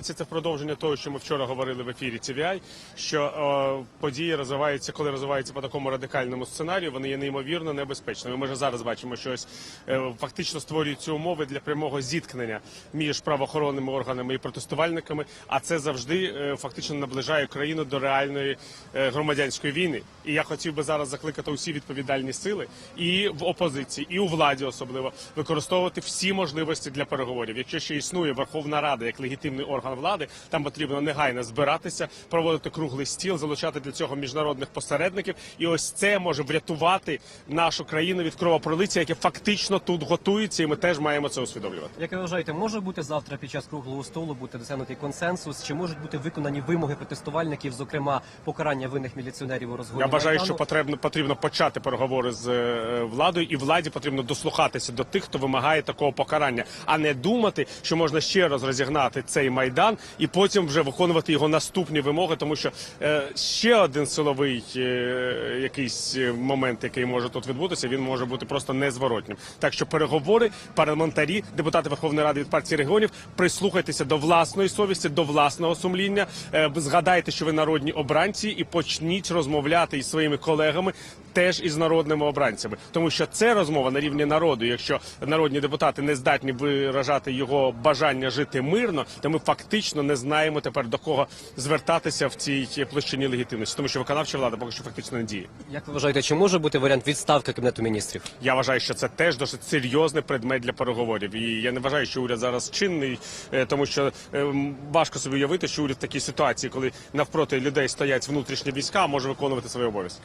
Це продовження того, що ми вчора говорили в ефірі TVI, що е, події розвиваються, коли розвиваються по такому радикальному сценарію, вони є неймовірно небезпечними. Ми вже зараз бачимо, що ось е, фактично створюються умови для прямого зіткнення між правоохоронними органами і протестувальниками. А це завжди е, фактично наближає країну до реальної е, громадянської війни. І я хотів би зараз закликати усі відповідальні сили і в опозиції, і у владі особливо використовувати всі можливості для переговорів. Якщо ще існує Верховна Рада як легітимний орган влади, там потрібно негайно збиратися, проводити круглий стіл, залучати для цього міжнародних посередників. І ось це може врятувати нашу країну від кровопролиття, яке фактично тут готується, і ми теж маємо це усвідомлювати. Як ви вважаєте, може бути завтра під час круглого столу бути досягнутий консенсус? Чи можуть бути виконані вимоги протестувальників, зокрема покарання винних міліціонерів у розгоні Я Майдану? що потрібно потрібно почати переговори з е, владою, і владі потрібно дослухатися до тих, хто вимагає такого покарання, а не думати, що можна ще раз розігнати цей майдан і потім вже виконувати його наступні вимоги, тому що е, ще один силовий е, якийсь е, момент, який може тут відбутися, він може бути просто незворотнім. Так що переговори, парламентарі, депутати Верховної Ради від партії регіонів, прислухайтеся до власної совісті, до власного сумління. Згадайте, що ви народні обранці, і почніть розмовляти із своїми колегами. Теж із народними обранцями, тому що це розмова на рівні народу. Якщо народні депутати не здатні виражати його бажання жити мирно, то ми фактично не знаємо тепер до кого звертатися в цій площині легітимності, тому що виконавча влада поки що фактично не діє. Як ви вважаєте, чи може бути варіант відставки кабінету міністрів? Я вважаю, що це теж досить серйозний предмет для переговорів. І я не вважаю, що уряд зараз чинний, е, тому що ем, важко собі уявити, що уряд в такій ситуації, коли навпроти людей стоять внутрішні війська, може виконувати свої обов'язки.